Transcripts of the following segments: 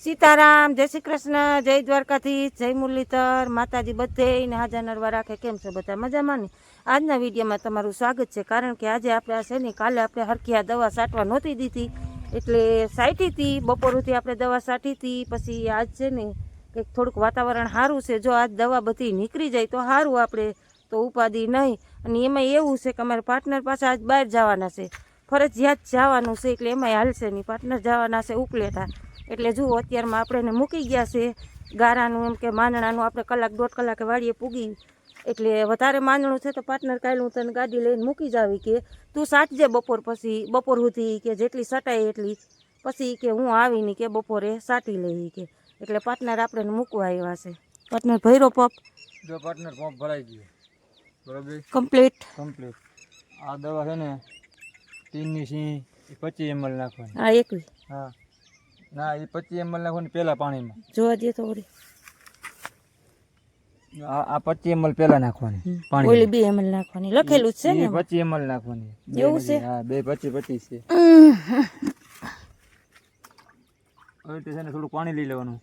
સીતારામ, જય શ્રી કૃષ્ણ, જય દ્વારકાથી જય મુરલીધર, માતાજી બધે ને હાજર નરવા રાખે. કેમ છે બધા? મજામાં ને? આજના વિડીયોમાં તમારું સ્વાગત છે, કારણ કે આજે આપણે આ છે ને કાલે આપણે હરખી આ દવા સાટવા નહોતી દીધી. એટલે સાટી હતી બપોરથી આપણે દવા સાટી હતી પછી આજ છે ને કંઈક થોડુંક વાતાવરણ સારું છે. જો આજ દવા બધી નીકળી જાય તો સારું આપણે, તો ઉપાધિ નહીં. અને એમાં એવું છે કે અમારા પાર્ટનર પાસે આજ બહાર જવાના છે. ફરજિયાત જવાનું છે, એટલે એમાંય હાલશે નહીં. પાર્ટનર જવાના છે, ઉપલેટા. એટલે જુઓ અત્યારમાં આપણે એને મૂકી ગયા છે ગારાનું એમ કે માંદણાનું આપણે કલાક દોઢ કલાકે વાડીએ પૂગી. એટલે વધારે માંદણું છે તો પાર્ટનર કાલે હું તને ગાડી લઈને મૂકી જાવી કે તું સાટજે બપોર પછી બપોર સુધી કે જેટલી સટાય એટલી પછી કે હું આવીને કે બપોરે સાટી લઈ કે. એટલે પાર્ટનર આપણે મૂકવા આવ્યા છે. પાર્ટનર ભૈરો પપ જો પાર્ટનર પંપ ભરાઈ ગયો. બરાબર? કમ્પ્લીટ. કમ્પ્લીટ. આ દવા છે ને તીનની સિંહ પચીસ એમએલ નાખવાની. હા એકવી હા. ના એ પચીસ એમએલ નાખવાની પેલા પાણીમાં. જોવા દે તો આ પચીસ એમએલ પેલા નાખવાની ઓલી બે એમએલ નાખવાની લખેલું છે ને. પચીસ એમએલ નાખવાની. એવું છે? હા બે પચીસ પચીસ છે. હવે તે છે ને થોડું પાણી લઈ લેવાનું.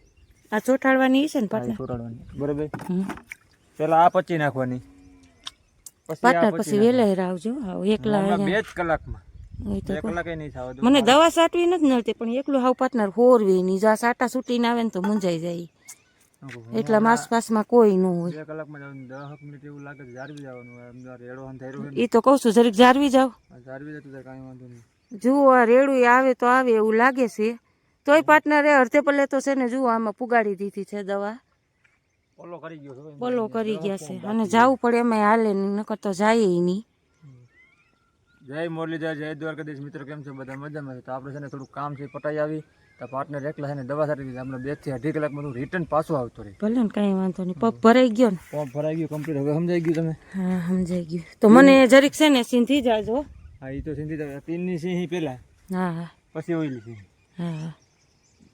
આ ચોટાડવાની છે ને પાટલા. ચોટાડવાની. બરાબર? પેલા આ પચી નાખવાની. પચી પછી વેલા આવજો એકલા બે જ કલાકમાં. મને દવા સાટવી નથી નડતી પણ એકલું હાવ પાર્ટનર હોરવી નહીં જો સાટા છૂટીને આવે ને તો મુંજાઈ જાય. એટલા આસપાસમાં કોઈ ન હોય. મિનિટ એવું લાગે જવાનું એ તો કહું છું જરીક જારવી જાવ. જાળવી જતું કાંઈ વાંધો નહીં. જુઓ આ રેડું આવે તો આવે એવું લાગે છે. તોય પાર્ટનરે અડધે પલ્લે તો છે ને જુઓ આમાં પુગાડી દીધી છે દવા. પોલો કરી ગયો ખબર કરી ગયા છે. અને જવું પડે એમાં હાલે નહીં નકર તો જાય નહીં. જય મુરલીધર જય દ્વારકાધીશ. મિત્રો કેમ છે? બધા મજામાં છે? તો આપણે છે ને થોડું કામ છે પટાઈ આવી. તો પાર્ટનર એકલા છે ને દવા સારી દીધી આપણે બેથી અઢી કલાકમાં હું રિટર્ન પાછું આવતો રહી. ભલે ને કાંઈ વાંધો નહીં. પગ ભરાઈ ગયો ને? ફોર્મ ભરાઈ ગયો કમ્પ્લીટ હવે સમજાઈ ગયું તમે? હા સમજાઈ ગયું. તો મને જરીક છે ને સિંધી જાજો હા એ તો સિંધી તીનની સિંહ પહેલા હા હા. પછી ઓઈલી સિંહ. હા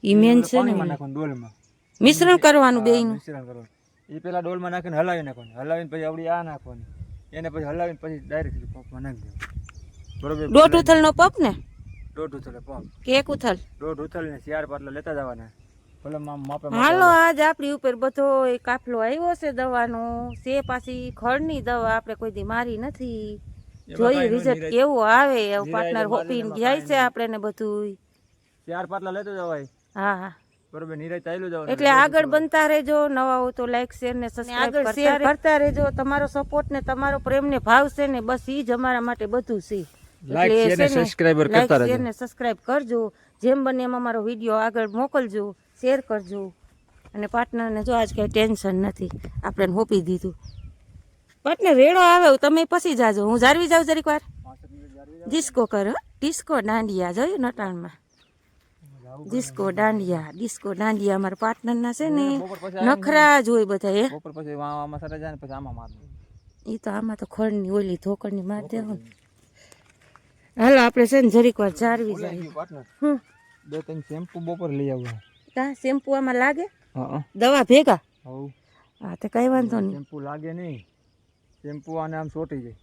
ઈ મેન છે ને નાખવાનું ડોલમાં. મિશ્રણ કરવાનું બેયનું. મિશ્રણ કરવાનું. એ પેલા ડોલમાં નાખીને હલાવી નાખવાનું. હલાવીને પછી આપણી આ નાખવાની. એને પછી હલાવીને પછી ડાયરેક્ટ પંપમાં નાખી દેવાનું. બરોબર દોઢ ઉથલનો પંપ ને? દોઢ ઉથલ પંપ કે એક ઉથલ? દોઢ ઉથલને ચાર પાટલા લેતા જવાના. હાલો આજ આપણી ઉપર બધો એ કાફલો આવ્યો છે દવાનો. છે પાછી ખડની દવા આપણે કોઈ દી મારી નથી. જોઈએ રિઝલ્ટ કેવું આવે એવું પાર્ટનર હોપીને જાય છે આપણે ને બધું ચાર પાટલા લેતો જવાય. હા હા. બરોબર નીરજ ચાલ્યું જવાનું. એટલે આગળ બનતા રહેજો નવા હોય તો લાઈક શેર ને સબસ્ક્રાઇબ કરતા કરતા રહેજો. તમારો સપોર્ટ ને તમારો પ્રેમ ને ભાવ છે ને બસ ઈ જ અમારા માટે બધું છે. Like, શેર ને સબસ્ક્રાઇબર કરતા રહેજો. ને સબસ્ક્રાઇબ કરજો. જેમ બને એમ અમારો વીડિયો આગળ મોકલજો શેર કરજો. અને પાર્ટનરને જો આજ કાંઈ ટેન્શન નથી. આપણે હોપી દીધું. પાર્ટનર રેડો આવે તમે પછી જાજો. હું જારવી જાઉં જરીક વાર? ડિસ્કો કર ડિસ્કો દાંડિયા. જોયું નટાણમાં? ડિસ્કો દાંડિયા. ડિસ્કો દાંડિયા અમારા પાર્ટનરના છે ને. નખરા જ હોય બધા એ બપોર પછી આમાં સરે જાય ને પછી આમાં માર દે. તો આમાં તો ખડની ઓલી ધોકળની માર દેવું ને હાલો આપણે છે ને જરીક વાર જાળવી જાય. બે ત્રણ શેમ્પુ બપોર લઈ આવું કા શેમ્પુ આમાં લાગે? હા દવા ભેગા? હા તો કઈ વાંધો નહીં. શેમ્પુ લાગે નહીં. શેમ્પુ આને આમ ચોટી જાય.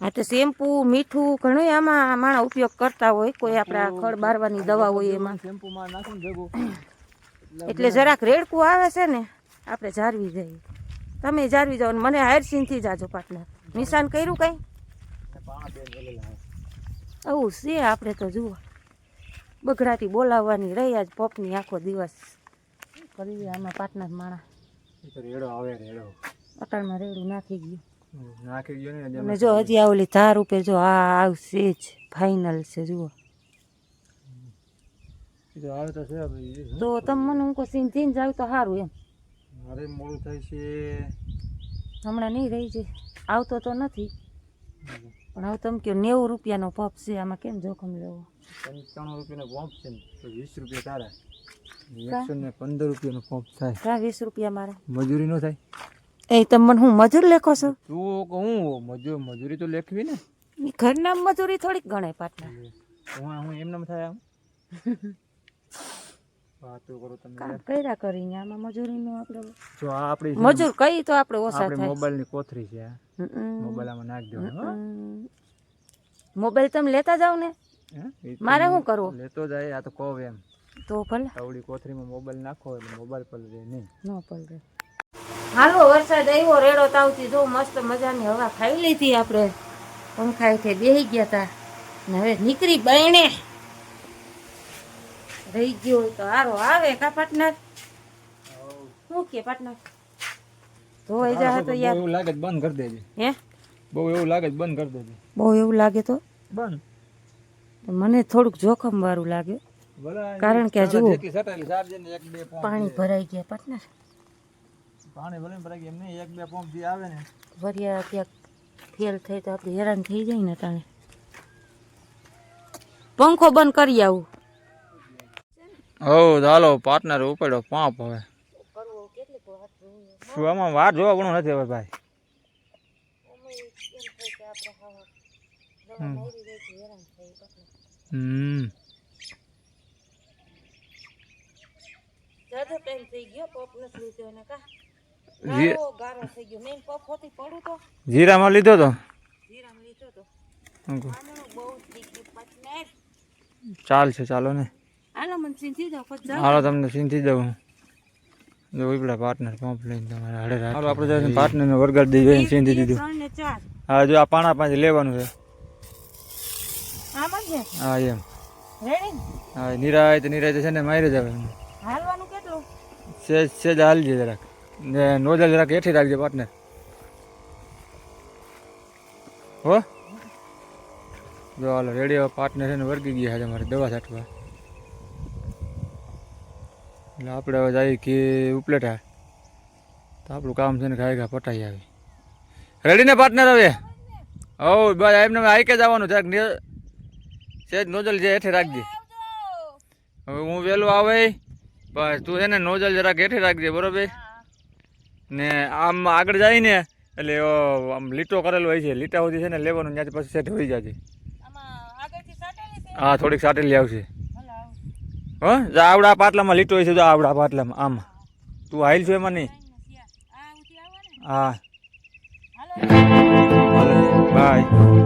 હા તો શેમ્પુ મીઠું ઘણું આમાં માણા ઉપયોગ કરતા હોય. કોઈ આપણા ખડ બારવાની દવા હોય એમાં. શેમ્પુમાં નાખું ને એટલે જરાક રેડકું આવે છે ને આપણે જાળવી જઈએ. તમે જાળવી જાઓ ને મને હાયરસીનથી જાજો પાટલા નિશાન કર્યું કંઈ? આવું છે આપણે તો જુઓ. બગડાતી બોલાવવાની રહ્યા જ પપની આખો દિવસ. કરી આમાં પાર્ટનર માણા. એ રેડો આવે રેડો. અટાણમાં રેડું નાખી ગયું. નાખી ગયો ને જો હજી આવેલી ધાર ઉપર જો આ આવશે જ. ફાઇનલ છે જુઓ. તો તમે મને હું કોઈ સીન જાવ તો સારું એમ. મારે મોડું થાય છે. હમણાં નહીં રહી છે. આવતો તો નથી. પણ હવે તમે કહો નેવું રૂપિયાનો પપ છે આમાં કેમ જોખમ લેવો? પંચાણું રૂપિયાનો પંપ છે ને તો વીસ રૂપિયા તારા. એકસો ને પંદર રૂપિયાનો પંપ થાય. ક્યાં વીસ રૂપિયા મારે? મજૂરી નો થાય? એ તમને મને હું મજૂર લેખો છો? તું હું મજૂર મજૂરી તો લેખવી ને. ઘરના મજૂરી થોડીક ગણાય પાટના હું હું એમ નામ થાય આમ. વાતો કરો તમે કામ કર્યા કરીને આમાં મજૂરીનું આપણે જો આ આપણી મજૂર કઈ તો આપણે ઓછા થાય થાય. મોબાઈલની કોથરી છે. મોબાઈલ આમાં નાખી દેવાનો મોબાઈલ તમે લેતા જાવ ને? મારે શું કરવું? લેતો જાય આ તો કહું એમ. તો ભલે. આવડી કોથરીમાં મોબાઈલ નાખો એટલે મોબાઈલ પર રહે નહીં. ન પલરે હાલો વરસાદ આવ્યો રેડો તાવથી જો મસ્ત મજાની હવા ખાઈ લીધી આપણે. પંખાએથી બેસી ગયા હતા ને હવે નીકળી બાયણે રહી ગયો હોય તો હારો આવે કા પાટનર શું કે પાટનર ધોવાઈ જા તો યાર. એવું લાગે બંધ કરી દેજે. હે? બહુ એવું લાગે બંધ કરી દેજે. બહુ એવું લાગે તો? બંધ. મને થોડુંક જોખમ વાળું લાગે. કારણ કે પંપ પાણી ભરાઈ ગયા પાટનર પાણી ભરાઈ ભરાઈ ગયા નહીં એક બે પંપ જે આવે ને. વરિયા ક્યાંક ફેલ થઈ તો આપણે હેરાન થઈ જાય ને તાણે. પંખો બંધ કરી આવું. હો ચાલો પાર્ટનર ઉપાડ્યો પાંપ હવે. શું આમાં વાર જોવા ઘણું નથી હવે ભાઈ. હમ. જીરામાં લીધો તો? ચાલશે ચાલો ને. હાલો મને સીધી દો હાલો તમને દઉં. જો પાર્ટનર પંપ લઈને તમારે હાડે હાલો આપણે જઈને પાર્ટનરને વરગાડી દીધું. હા જો આ પાણા પાંચ લેવાનું છે. હા એમ. હા નિરાય તો નિરાય છે ને મારી જ આવે હાલવાનું કેટલું? સેજ સેજ હાલજે જરાક. ને જરાક હેઠી રાખજે પાર્ટનર હો? જો હાલો રેડિયો પાર્ટનર છે ને વર્ગી ગયા છે મારે દવા છાંટવા. એટલે આપણે હવે જઈએ કે ઉપલેટા. તો આપણું કામ છે ને ખાઈ ખા પટાઈ આવી. રેડી ને પાર્ટનર હવે? હો બસ એમને આઈ કે જવાનું જરાક ને- સેજ નોઝલ જે હેઠે રાખજે. હવે હું વહેલો આવે. બસ તું છે ને નોઝલ જરાક હેઠે રાખજે બરોબર? ને આમ આગળ જાય ને એટલે આમ લીટો કરેલો હોય છે. લીટા સુધી છે ને લેવાનું ત્યાંથી પછી સેટ હોઈ જાય છે? હા થોડીક સાટેલી આવશે. હો જા આવડા પાટલામાં લીટો છે જો આવડા પાટલામાં આમાં. તું હાઈલ છો એમાં નહીં હા. બાય.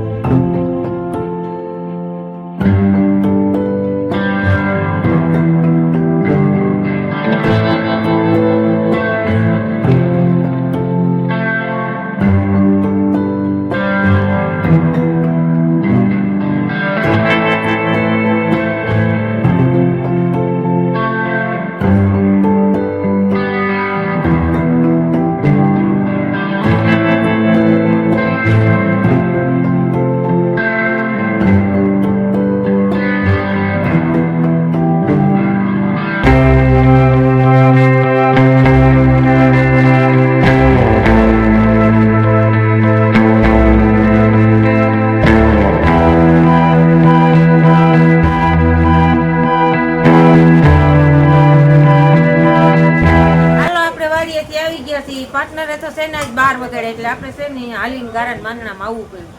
એટલે આપણે છે ને હાલીને ગારા માંગણામાં આવવું પડ્યું.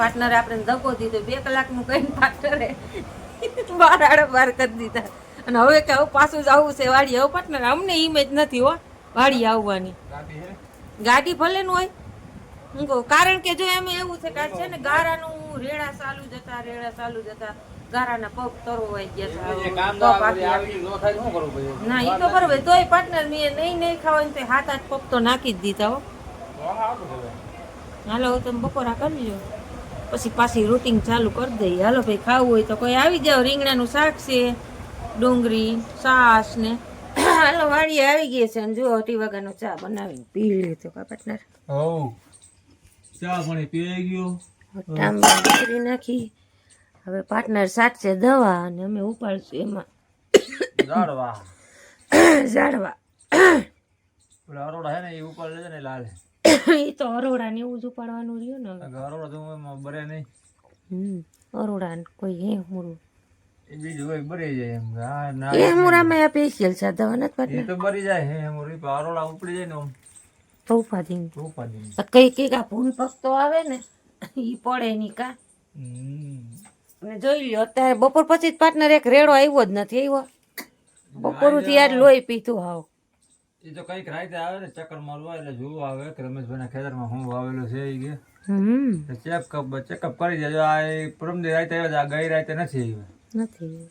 પાર્ટનરે આપણે ધક્કો દીધો બે કલાકનું કહીને પાર્ટનરે બાર આડે બાર કરી દીધા. અને હવે કે હવે પાછું જ આવવું છે વાડી હવે પાર્ટનર અમને ઇમેજ નથી હો વાડી આવવાની. ગાડી ભલે નું હોય. હું કહું કારણ કે જો એમ એવું છે કે છે ને ગારાનું રેડા ચાલુ જતા રેડા ચાલુ જતા ગારાના પગ તરો હોય ગયા ના એ તો બરોબર. તોય પાર્ટનર મેં નહીં નહીં ખાવાનું તો હાથ હાથ પગ તો નાખી જ દીધા હો. હાલો તમે બપોરા કરી લો પછી પાછી રૂટિંગ ચાલુ કરી દઈએ. હાલો ભાઈ ખાવું હોય તો કોઈ આવી જાવ રીંગણાનું શાક છે ડુંગળી છાશ ને. હાલો વાળી આવી ગઈ છે અને જુઓ અઢી વાગ્યાનો ચા બનાવીને પી લીધો કા પાર્ટનર હવ. ચા પાણી પી ગયો. ટાંબા કરી નાખી. હવે પાર્ટનર છે દવા અને અમે ઉપાડશું એમાં. જાડવા. ઝાડવા પેલા અરોડા હે ને એ ઉપર લેજે ને લાલ. એ તો અરોડા ને એવું જ ઉપાડવાનું રહ્યું ને અરોડા તો બરે નહીં. હમ અરોડા ને કોઈ હે મુરું એ બીજું હોય બરી જાય એમ. ના એ મુરામાં આ સ્પેશિયલ છે દવા નથી તો બરી જાય હે એમ રીપ અરોડા ઉપડી જાય ને આમ. તો ઉપાધી તો ઉપાડી કઈ કઈ કા ભૂન પકતો આવે ને ઈ પડે ની કા. હમ. અને જોઈ લ્યો અત્યારે બપોર પછી જ પાર્ટનર એક રેડો આવ્યો જ નથી આવ્યો. બપોરથી યાર લોહી પીતું હાવ. એ તો કંઈક રાતે આવે ને ચક્કર મારવા એટલે જોવું આવે કે ખેતર ખેતરમાં હું વાવેલું છે એ કે. ચેકઅપ ચેકઅપ કરી દેજો. આ પરમદી રાતે આવ્યા આ ગઈ રાતે નથી આવ્યા. નથી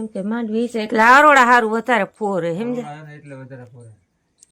એમ કે માંડવી છે એટલે આરોડા સારું વધારે ફોરે સમજે એટલે વધારે ફોરે.